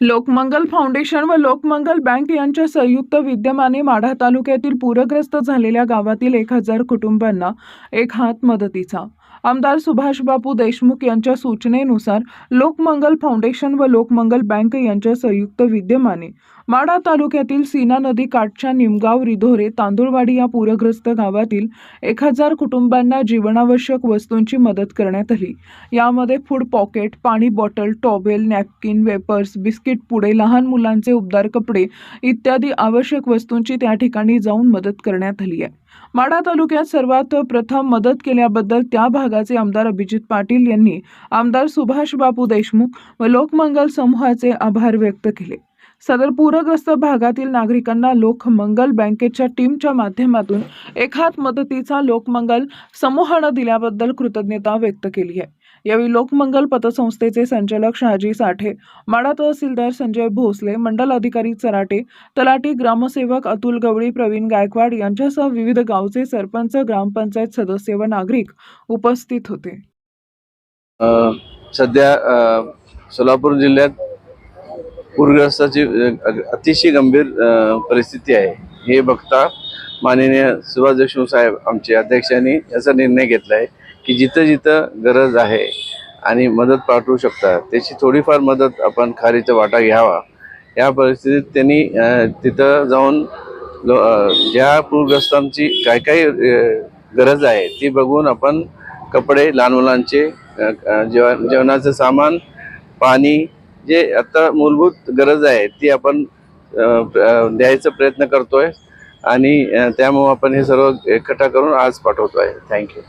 Lokmangal foundation व Lokmangal bank यांच्या संयुक्त विद्यमाने माढा तालुक्यातील पूरग्रस्त झालेल्या गावातील एक हजार कुटुंबांना एक हात मदतीचा आमदार सुभाषबापू देशमुख यांच्या सूचनेनुसार लोकमंगल फाउंडेशन व लोकमंगल बँक यांच्या संयुक्त विद्यमाने माढा तालुक्यातील सीना नदी काठच्या निमगाव रिधोरे तांदुळवाडी या पूरग्रस्त गावातील एक हजार कुटुंबांना जीवनावश्यक वस्तूंची मदत करण्यात आली. यामध्ये फूड पॉकेट पाणी bottle towel napkin wafers biscuit पुडे लहान मुलांचे उबदार कपडे इत्यादी आवश्यक वस्तूंची त्या ठिकाणी जाऊन मदत करण्यात आली आहे. माढा तालुक्यात सर्वात प्रथम मदत केल्याबद्दल त्या भागाचे आमदार अभिजित पाटील यांनी आमदार सुभाष बापू देशमुख व लोकमंगल समूहाचे आभार व्यक्त केले. सदर पूरग्रस्त भागातील नागरिकांना लोकमंगल बँकेच्या टीमच्या माध्यमातून एक हात मदतीचा लोकमंगल समूहानं दिल्याबद्दल कृतज्ञता व्यक्त केली आहे. यावेळी लोकमंगल पतसंस्थेचे संचालक शहाजी साठे माडा तहसीलदार संजय भोसले मंडल अधिकारी चराटे तलाटी ग्रामसेवक अतुल गवळी प्रवीण गायकवाड यांच्यासह विविध गावचे सरपंच ग्रामपंचायत सदस्य व नागरिक उपस्थित होते. सध्या सोलापूर जिल्ह्यात पूरग्रस्ताची अतिशय गंभीर परिस्थिती आहे. हे बघता माननीय सुभाष देशमुख साहेब आमचे अध्यक्षांनी याचा निर्णय घेतला आहे की जिथं जिथं गरज आहे आणि मदत पाठवू शकता त्याची थोडीफार मदत आपण खारीचा वाटा घ्यावा. या परिस्थितीत त्यांनी तिथं जाऊन लो ज्या पूरग्रस्तांची काय काय गरज आहे ती बघून आपण कपडे लहान मुलांचे जेवण जेवणाचं सामान पाणी जे आता मूलभूत गरज आहे ती आपण द्यायचा प्रयत्न करतोय आणि त्यामुळं आपण हे सर्व इकट्ठा करून आज पाठवतो आहे थँक्यू